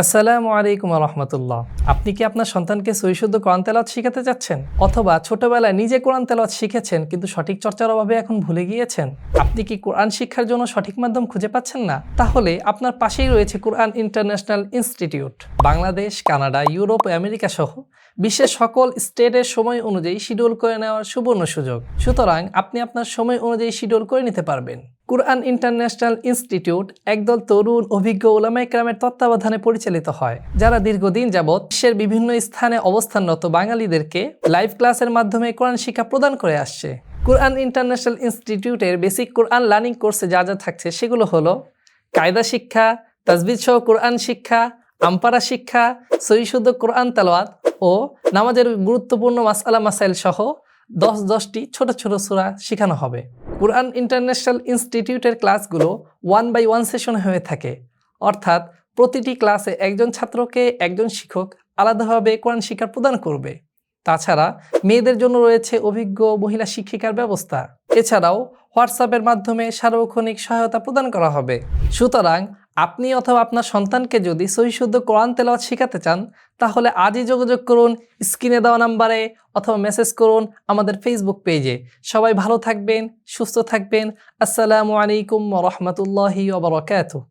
আসসালামু আলাইকুম রহমতুল্লাহ। আপনি কি আপনার সন্তানকে সৈশুদ্ধ কোরআন তেলাওয়াত শিখাতে চাচ্ছেন অথবা ছোটবেলায় নিজে কোরআন তেলাওয়াত শিখেছেন, কিন্তু সঠিক চর্চার অভাবে এখন ভুলে গিয়েছেন? আপনি কি কোরআন শিক্ষার জন্য সঠিক মাধ্যম খুঁজে পাচ্ছেন না? তাহলে আপনার পাশেই রয়েছে কোরআন international institute. Bangladesh, Canada, Europe, America সহ বিশ্বের সকল স্টেটের সময় অনুযায়ী শিডিউল করে নেওয়ার সুবর্ণ সুযোগ। সুতরাং আপনি আপনার সময় অনুযায়ী শিডিউল করে নিতে পারবেন। কুরআন ইন্টারন্যাশনাল ইনস্টিটিউট একদল তরুণ অভিজ্ঞ ওলামা ইকরামের তত্ত্বাবধানে পরিচালিত হয়, যারা দীর্ঘদিন যাবৎ বিশ্বের বিভিন্ন স্থানে অবস্থানরত বাঙালিদেরকে লাইভ ক্লাসের মাধ্যমে কোরআন শিক্ষা প্রদান করে আসছে। কুরআন ইন্টারন্যাশনাল ইনস্টিটিউটের বেসিক কোরআন লার্নিং কোর্সে যা যা থাকছে সেগুলো হলো কায়দা শিক্ষা তাজবিদ সহ কোরআন শিক্ষা আমপারা শিক্ষা, সহিশুদ্ধ কোরআন তালোয়াত ও নামাজের গুরুত্বপূর্ণ মাসআলা মাসাইল সহ দশ দশটি ছোট ছোট সূরা শেখানো হবে। কুরআন ইন্টারন্যাশনাল ইনস্টিটিউটের ক্লাসগুলো ওয়ান বাই ওয়ান সেশন হয়ে থাকে। অর্থাৎ প্রতিটি ক্লাসে একজন ছাত্রকে একজন শিক্ষক আলাদাভাবে কোরআন শিক্ষা প্রদান করবে। তাছাড়া মেয়েদের জন্য রয়েছে অভিজ্ঞ মহিলা শিক্ষিকার ব্যবস্থা। এছাড়াও হোয়াটসঅ্যাপের মাধ্যমে সার্বক্ষণিক সহায়তা প্রদান করা হবে। সুতরাং আপনি অথবা আপনার সন্তানকে যদি সহিশুদ্ধ কোরআন তেলাওয়াত শেখাতে চান, তাহলে আজই যোগাযোগ করুন স্ক্রিনে দেওয়া নাম্বারে অথবা মেসেজ করুন আমাদের ফেসবুক পেজে সবাই ভালো থাকবেন, সুস্থ থাকবেন। আসসালামু আলাইকুম রহমতুল্লাহি ওবরাকাতুহ